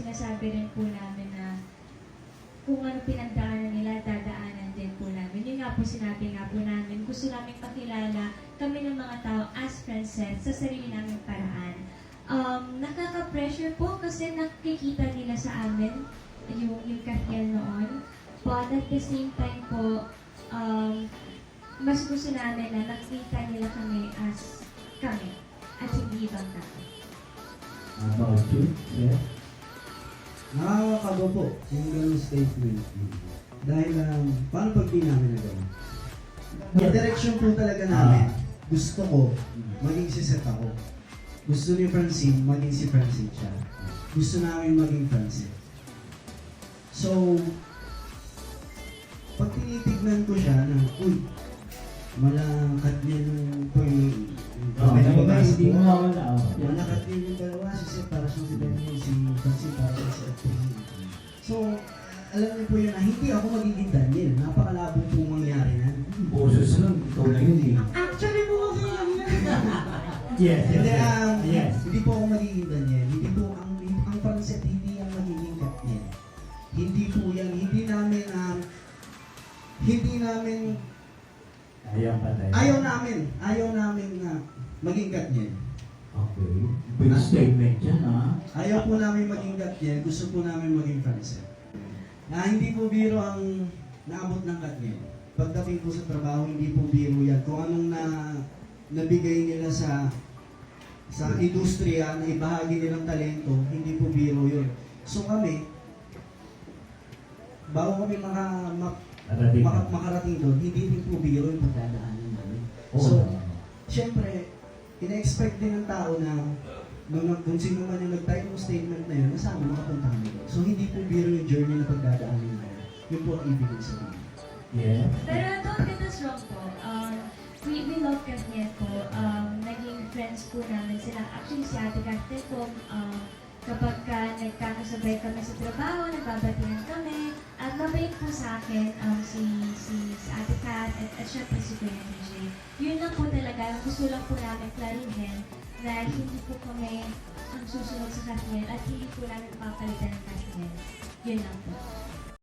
sinabi rin po namin na kung ano pinagdaanan nila, dadaanan din po namin. Yun nga po sinabi nga po namin, gusto namin pakilala kami ng mga tao as princess sa sarili naming paraan. Um, nakaka-pressure po kasi nakikita nila sa amin yung, yung Katniel noon. But at the same time po, um, mas gusto namin na nakita nila kami as kami at hindi ibang tao. About you? Yeah. Nakakakaba po yung ganung statement. Dahil um, paano pag di namin nagawa? Yung direction po talaga namin. Gusto ko, maging si Seth ako. Gusto ni Francine, maging si Francine siya. Gusto namin maging Francine. So, pag tinitignan ko siya na, uy, malakat niya nung po yung Oh, may hindi mo mawala. Oh. Alam niyo po yun na hindi ako magiging Daniel. Napakalabo po mangyari na. Boses lang, ikaw na yun eh. Actually po ako yung Yes, Hindi, um, yes. hindi po ako magiging Daniel. Hindi po, ang, ang concept, hindi ang magiging Daniel. Hindi po yan, hindi namin, um, hindi namin, Ayaw pa tayo. ayaw namin, ayaw namin na maging Daniel. Okay. Big statement yan, ha? Ayaw po namin maging Gatniel, gusto po namin maging Francel. Na hindi po biro ang naabot ng Gatniel. Pagdating po sa trabaho, hindi po biro yan. Kung anong na, nabigay nila sa sa industriya na ibahagi nilang talento, hindi po biro yun. So kami, bago kami maka, ma, Narating maka, makarating doon, hindi din po biro yung pagdadaanan namin. Oo. So, Siyempre, ina-expect din ng tao na nung, kung sino man yung nag-type ng statement na yun, nasa amin makapunta kami doon. So, hindi po biro yung journey na pagdadaanin namin. Yun po ang ibig sabihin. yeah. Pero don't get us wrong po. Um, we, we love Katniel po. Um, naging friends po namin sila. Actually, si Ate Katniel po, um, kapag ka nagkakasabay kami sa trabaho, nagbabatihan kami, at mabait po sa akin um, si, si, si Ate Kat at, at syempre si Kuya DJ. Yun lang po talaga, gusto lang po namin klarihin na hindi po kami ang susunod sa Katniel at hindi po namin papalitan ng Katniel. Yun lang po.